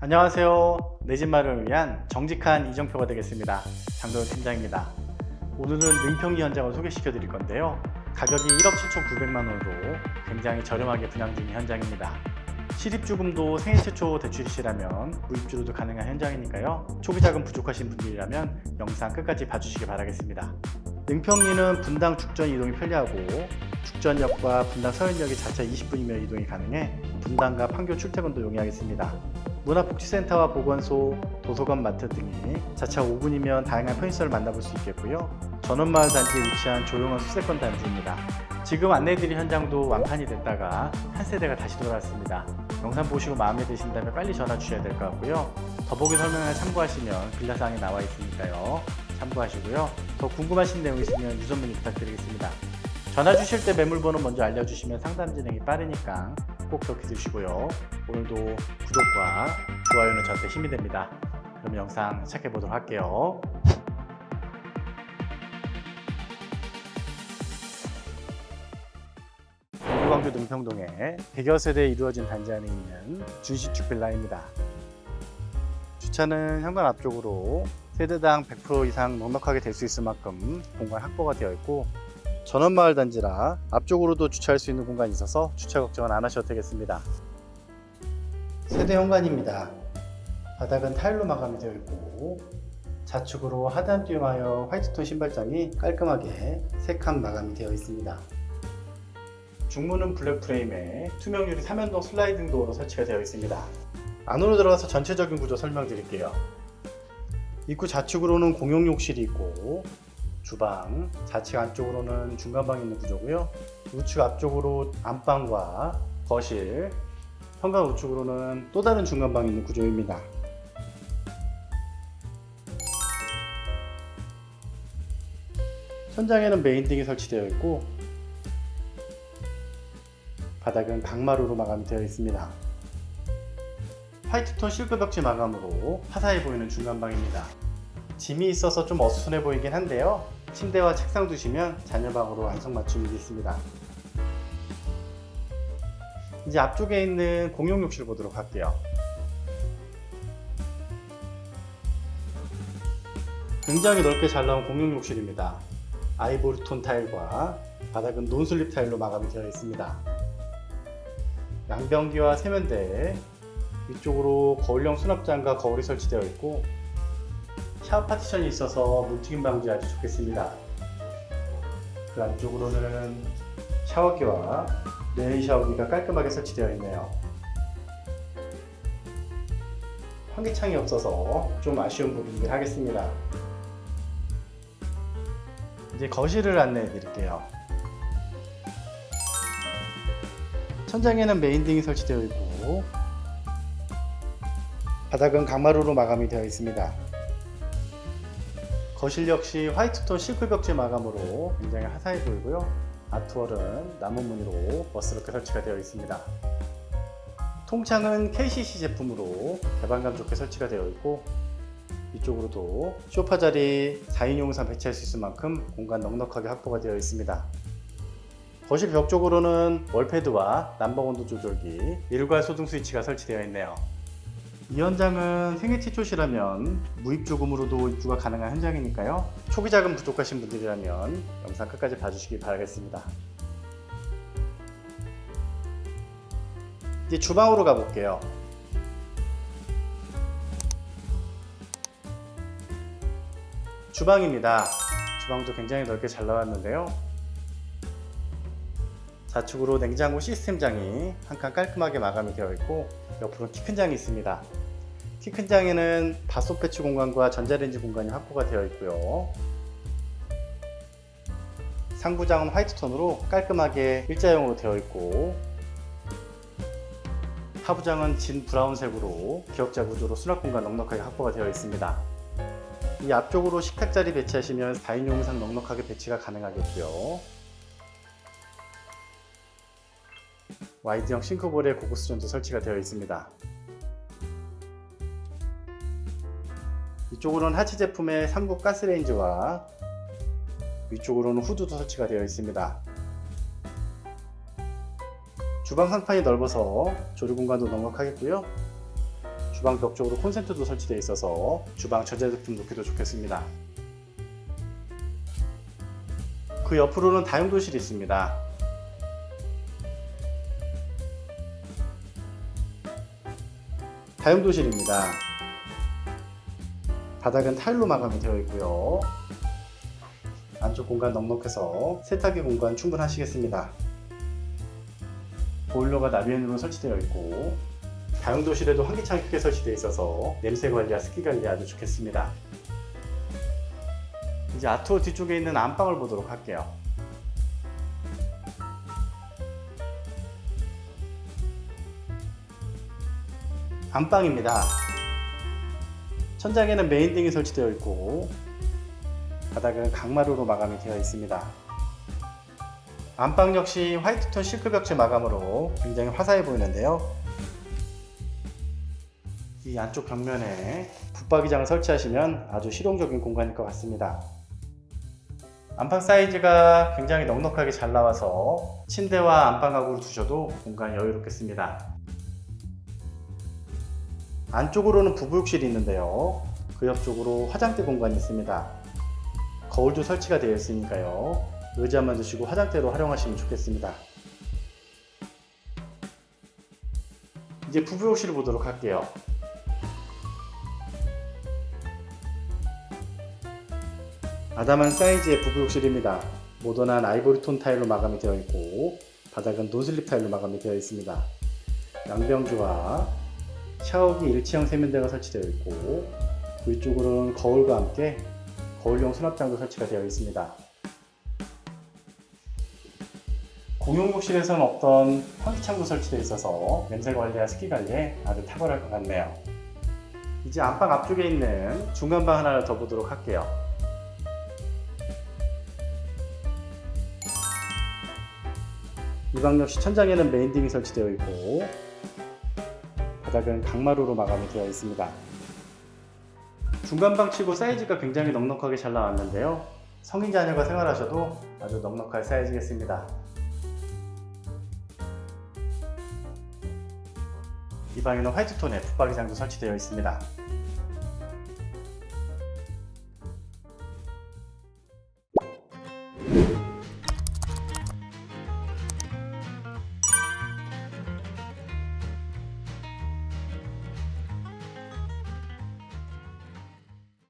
안녕하세요. 내 집 마련을 위한 정직한 이정표가 되겠습니다. 장도현 팀장입니다. 오늘은 능평리 현장을 소개시켜 드릴 건데요. 가격이 1억 7천 9백만 원으로 굉장히 저렴하게 분양 중인 현장입니다. 실입주금도 생애 최초 대출이시라면 무입주로도 가능한 현장이니까요. 초기 자금 부족하신 분들이라면 영상 끝까지 봐주시기 바라겠습니다. 능평리는 분당 죽전 이동이 편리하고 죽전역과 분당 서현역이 자차 20분이면 이동이 가능해 분당과 판교 출퇴근도 용이하겠습니다. 문화복지센터와 보건소, 도서관, 마트 등이 자차 5분이면 다양한 편의시설을 만나볼 수 있겠고요. 전원마을 단지에 위치한 조용한 수세권 단지입니다. 지금 안내드린 현장도 완판이 됐다가 한 세대가 다시 돌아왔습니다. 영상 보시고 마음에 드신다면 빨리 전화 주셔야 될 것 같고요. 더보기 설명을 참고하시면 근라사항이 나와 있으니까요. 참고하시고요. 더 궁금하신 내용 있으면 유선 문의 부탁드리겠습니다. 전화 주실 때 매물번호 먼저 알려주시면 상담 진행이 빠르니까 꼭 기억해 주시고요. 오늘도 구독과 좋아요는 저한테 힘이 됩니다. 그럼 영상 시작해 보도록 할게요. 경기광교 능평동에 100여 세대 이루어진 단지 안에 있는 준시축 빌라입니다. 주차는 현관 앞쪽으로 세대당 100% 이상 넉넉하게 될 수 있을 만큼 공간 확보가 되어 있고 전원마을 단지라 앞쪽으로도 주차할 수 있는 공간이 있어서 주차 걱정은 안 하셔도 되겠습니다. 세대 현관입니다. 바닥은 타일로 마감이 되어 있고 좌측으로 하단 띄움하여 화이트톤 신발장이 깔끔하게 세 칸 마감이 되어 있습니다. 중문은 블랙 프레임에 투명 유리 3연동 슬라이딩 도어로 설치가 되어 있습니다. 안으로 들어가서 전체적인 구조 설명드릴게요. 입구 좌측으로는 공용 욕실이 있고 주방, 좌측 안쪽으로는 중간방이 있는 구조고요. 우측 앞쪽으로 안방과 거실, 현관 우측으로는 또 다른 중간방이 있는 구조입니다. 천장에는 메인등이 설치되어 있고 바닥은 강마루로 마감이 되어 있습니다. 화이트톤 실크 벽지 마감으로 화사해 보이는 중간방입니다. 짐이 있어서 좀 어수선해 보이긴 한데요. 침대와 책상 두시면 자녀방으로 안성맞춤이 있습니다. 이제 앞쪽에 있는 공용 욕실 보도록 할게요. 굉장히 넓게 잘 나온 공용 욕실입니다. 아이보리 톤 타일과 바닥은 논슬립 타일로 마감이 되어 있습니다. 양변기와 세면대 위쪽으로 거울형 수납장과 거울이 설치되어 있고 샤워 파티션이 있어서 물튀김 방지 아주 좋겠습니다. 그 안쪽으로는 샤워기와 레인 샤워기가 깔끔하게 설치되어 있네요. 환기창이 없어서 좀 아쉬운 부분이긴 하겠습니다. 이제 거실을 안내해 드릴게요. 천장에는 메인등이 설치되어 있고 바닥은 강마루로 마감이 되어 있습니다. 거실 역시 화이트톤 실크 벽지 마감으로 굉장히 화사해 보이고요. 아트월은 나무 무늬로 멋스럽게 설치가 되어 있습니다. 통창은 KCC 제품으로 개방감 좋게 설치가 되어 있고 이쪽으로도 소파 자리 4인 용상 배치할 수 있을 만큼 공간 넉넉하게 확보가 되어 있습니다. 거실 벽 쪽으로는 월패드와 난방 온도 조절기, 일괄 소등 스위치가 설치되어 있네요. 이 현장은 생애 최초시라면 무입조금으로도 입주가 가능한 현장이니까요. 초기 자금 부족하신 분들이라면 영상 끝까지 봐주시기 바라겠습니다. 이제 주방으로 가볼게요. 주방입니다. 주방도 굉장히 넓게 잘 나왔는데요. 좌측으로 냉장고 시스템 장이 한 칸 깔끔하게 마감이 되어 있고 옆으로 키 큰 장이 있습니다. 키 큰 장에는 밥솥 배치 공간과 전자레인지 공간이 확보가 되어 있고요. 상부장은 화이트톤으로 깔끔하게 일자형으로 되어 있고 하부장은 진 브라운색으로 기역자 구조로 수납 공간 넉넉하게 확보가 되어 있습니다. 이 앞쪽으로 식탁 자리 배치하시면 4인용 이상 넉넉하게 배치가 가능하겠고요. 와이드형 싱크볼에 고급 수전도 설치가 되어 있습니다. 이쪽으로는 하치 제품의 삼국 가스레인지와 위쪽으로는 후드도 설치가 되어 있습니다. 주방 상판이 넓어서 조리 공간도 넉넉하겠고요. 주방 벽 쪽으로 콘센트도 설치되어 있어서 주방 전자제품 놓기도 좋겠습니다. 그 옆으로는 다용도실이 있습니다. 다용도실입니다. 바닥은 타일로 마감이 되어 있고요. 안쪽 공간 넉넉해서 세탁기 공간 충분하시겠습니다. 보일러가 나비엔으로 설치되어 있고 다용도실에도 환기창이 크게 설치되어 있어서 냄새 관리와 습기 관리 아주 좋겠습니다. 이제 아트호 뒤쪽에 있는 안방을 보도록 할게요. 안방입니다. 천장에는 메인 등이 설치되어 있고 바닥은 강마루로 마감이 되어 있습니다. 안방 역시 화이트톤 실크 벽체 마감으로 굉장히 화사해 보이는데요. 이 안쪽 벽면에 붙박이장을 설치하시면 아주 실용적인 공간일 것 같습니다. 안방 사이즈가 굉장히 넉넉하게 잘 나와서 침대와 안방 가구를 두셔도 공간이 여유롭겠습니다. 안쪽으로는 부부욕실이 있는데요. 그 옆쪽으로 화장대 공간이 있습니다. 거울도 설치가 되어 있으니까요. 의자만 두시고 화장대로 활용하시면 좋겠습니다. 이제 부부욕실을 보도록 할게요. 아담한 사이즈의 부부욕실입니다. 모던한 아이보리 톤 타일로 마감이 되어 있고 바닥은 노슬립 타일로 마감이 되어 있습니다. 양병주와 샤워기 일체형 세면대가 설치되어 있고 그 위쪽으로는 거울과 함께 거울용 수납장도 설치가 되어 있습니다. 공용욕실에서는 없던 환기창도 설치되어 있어서 냄새 관리와 습기 관리에 아주 탁월할 것 같네요. 이제 안방 앞쪽에 있는 중간방 하나를 더 보도록 할게요. 이 방 역시 천장에는 메인등이 설치되어 있고 바닥은 강마루로 마감이 되어 있습니다. 중간방 치고 사이즈가 굉장히 넉넉하게 잘 나왔는데요. 성인 자녀가 생활하셔도 아주 넉넉할 사이즈겠습니다. 이 방에는 화이트톤의 붙박이장도 설치되어 있습니다.